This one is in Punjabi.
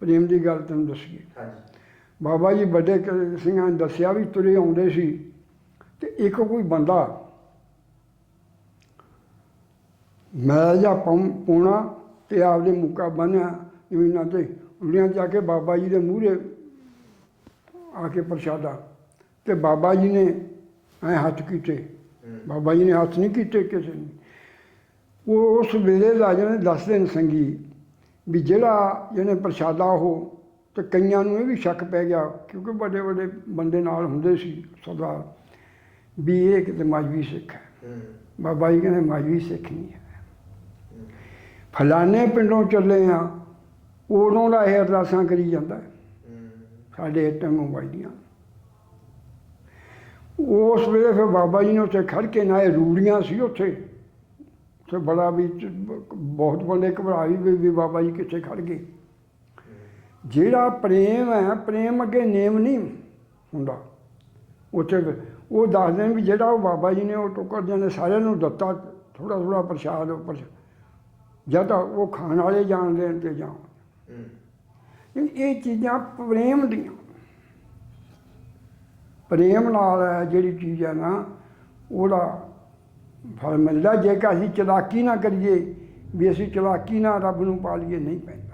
ਪ੍ਰੇਮ ਦੀ ਗੱਲ ਤੈਨੂੰ ਦੱਸੀਏ। ਹਾਂਜੀ। ਬਾਬਾ ਜੀ ਵੱਡੇ ਸਿੰਘਾਂ ਨੇ ਦੱਸਿਆ ਵੀ ਤੁਰੇ ਆਉਂਦੇ ਸੀ ਤੇ ਇੱਕ ਕੋਈ ਬੰਦਾ ਮੈਂ ਜਾਂ ਪੂਣਾ ਤੇ ਆਪਦੇ ਮੁੱਕਾ ਬੰਨਿਆ ਜ਼ਮੀਨਾਂ ਤੇ ਉਲੀਆਂ ਜਾ ਕੇ ਬਾਬਾ ਜੀ ਦੇ ਮੂਹਰੇ ਆ ਕੇ ਪ੍ਰਸ਼ਾਦਾ ਤੇ ਬਾਬਾ ਜੀ ਨੇ ਐ ਹੱਥ ਕੀਤੇ। ਬਾਬਾ ਜੀ ਨੇ ਹੱਥ ਨਹੀਂ ਕੀਤੇ ਕਿਸੇ ਨੇ। ਉਹ ਉਸ ਵੇਲੇ ਦਾ ਜਿਹਨੇ ਦੱਸਦੇ ਨੇ ਸੰਗੀ ਵੀ ਜਿਹੜਾ ਜਿਹਨੇ ਪ੍ਰਸ਼ਾਦਾ ਉਹ ਤੇ ਕਈਆਂ ਨੂੰ ਇਹ ਵੀ ਸ਼ੱਕ ਪੈ ਗਿਆ ਕਿਉਂਕਿ ਵੱਡੇ ਵੱਡੇ ਬੰਦੇ ਨਾਲ ਹੁੰਦੇ ਸੀ ਸਰਦਾਰ ਵੀ ਇਹ ਕਿਤੇ ਮਾਜਵੀ ਸਿੱਖ ਹੈ। ਬਾਬਾ ਜੀ ਕਹਿੰਦੇ ਮਾਜਵੀ ਸਿੱਖ ਨਹੀਂ ਹੈ। ਫਲਾਣੇ ਪਿੰਡੋਂ ਚੱਲੇ ਆ ਉਦੋਂ ਦਾ ਇਹ ਅਰਦਾਸਾਂ ਕਰੀ ਜਾਂਦਾ ਸਾਡੇ ਇੱਟਾਂ ਵੱਜਦੀਆਂ। ਉਸ ਵੇਲੇ ਫਿਰ ਬਾਬਾ ਜੀ ਨੇ ਉੱਥੇ ਖੜ ਕੇ ਨਾ ਇਹ ਰੂੜੀਆਂ ਸੀ ਉੱਥੇ। ਉੱਥੇ ਬੜਾ ਵੀ ਬਹੁਤ ਬੰਦੇ ਘਬਰਾਈ ਵੀ ਵੀ ਬਾਬਾ ਜੀ ਕਿੱਥੇ ਖੜ ਗਏ। ਜਿਹੜਾ ਪ੍ਰੇਮ ਹੈ, ਪ੍ਰੇਮ ਅੱਗੇ ਨੇਮ ਨਹੀਂ ਹੁੰਦਾ। ਉੱਥੇ ਫਿਰ ਉਹ ਦੱਸਦੇ ਨੇ ਵੀ ਜਿਹੜਾ ਉਹ ਬਾਬਾ ਜੀ ਨੇ ਉਹ ਟੋਕਰ ਦੇ ਨੇ ਸਾਰਿਆਂ ਨੂੰ ਦਿੱਤਾ ਥੋੜਾ ਥੋੜਾ ਪ੍ਰਸ਼ਾਦ ਉੱਪਰ ਜਾਂ ਤਾਂ ਉਹ ਖਾਣ ਵਾਲੇ ਜਾਣਦੇ ਨੇ ਤੇ ਜਾਣ ਇਹ ਚੀਜ਼ਾਂ ਪ੍ਰੇਮ ਦੀਆਂ। ਪ੍ਰੇਮ ਨਾਲ ਜਿਹੜੀ ਚੀਜ਼ ਹੈ ਨਾ, ਉਹਦਾ ਫਲ ਮਿਲਦਾ ਜੇਕਰ ਅਸੀਂ ਚਲਾਕੀ ਨਾ ਕਰੀਏ, ਵੀ ਅਸੀਂ ਚਲਾਕੀ ਨਾਲ ਰੱਬ ਨੂੰ ਪਾ ਲਈਏ ਨਹੀਂ ਪੈਂਦਾ।